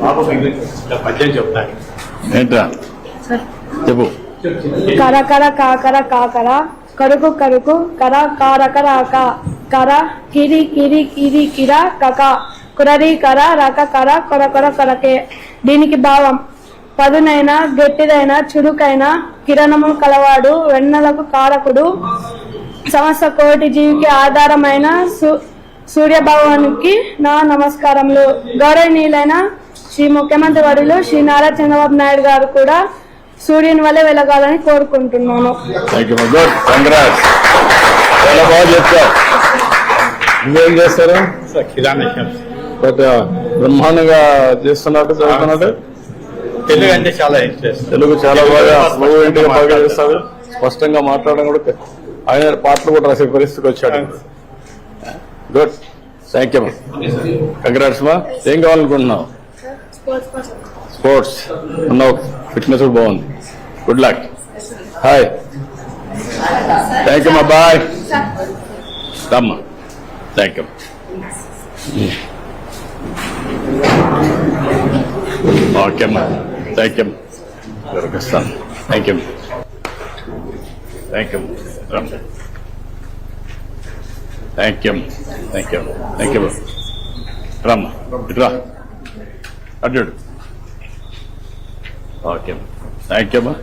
బాబు మిగిలిన పద్యం చెప్తాను ఏంట్రా? చెప్పు. కర కర కాకర కాకర కరుకు కరుకు కర కారక రాక కర కిరి కిరి కిరి కిర కక కురరి కర రక కర కొర కొర కొరకే దీనికి భావం. పదునైన గట్టిదైన చురుకైన కిరణము కలవాడు వెన్నెలకు కారకుడు సమస్త కోటి జీవికి ఆధారమైన సు- సూర్యభగవానికి నా నమస్కారములు. గౌరవనీయులైన శ్రీ ముఖ్యమంత్రి వర్యులు శ్రీ నారా చంద్రబాబు నాయుడు గారు కూడా సూర్యుని వల్లే వెలగాలని కోరుకుంటున్నాను. చాలా బాగా చెప్తావు నువ్వేం చేస్తారు? బ్రహ్మాండంగా చేస్తున్నట్టు చదువుతున్నట్టు తెలుగు అంటే చాలా ఇంట్రెస్ట్ తెలుగు చాలా బాగా ఫ్లూయెంట్గా బాగా చేస్తాడు స్పష్టంగా మాట్లాడడం కూడా ఆయన పాటలు కూడా రాసే పరిస్థితికి వచ్చాడు. గుడ్ థ్యాంక్ యూ కంగ్రాట్స్ మా ఏం కావాలనుకుంటున్నావు? స్పోర్ట్స్ ఉన్నావు ఫిట్నెస్ కూడా బాగుంది good luck hi thank you మా బాయ్ రమ్మ థ్యాంక్ యూ ఓకే అమ్మా థ్యాంక్ యూ దొరికిస్తాను థ్యాంక్ యూ థ్యాంక్ యూ రమ్మ thank you thank you thank you రమ్మ ఇట్రా అడ్డాడు ఓకే థ్యాంక్ యూ అమ్మా.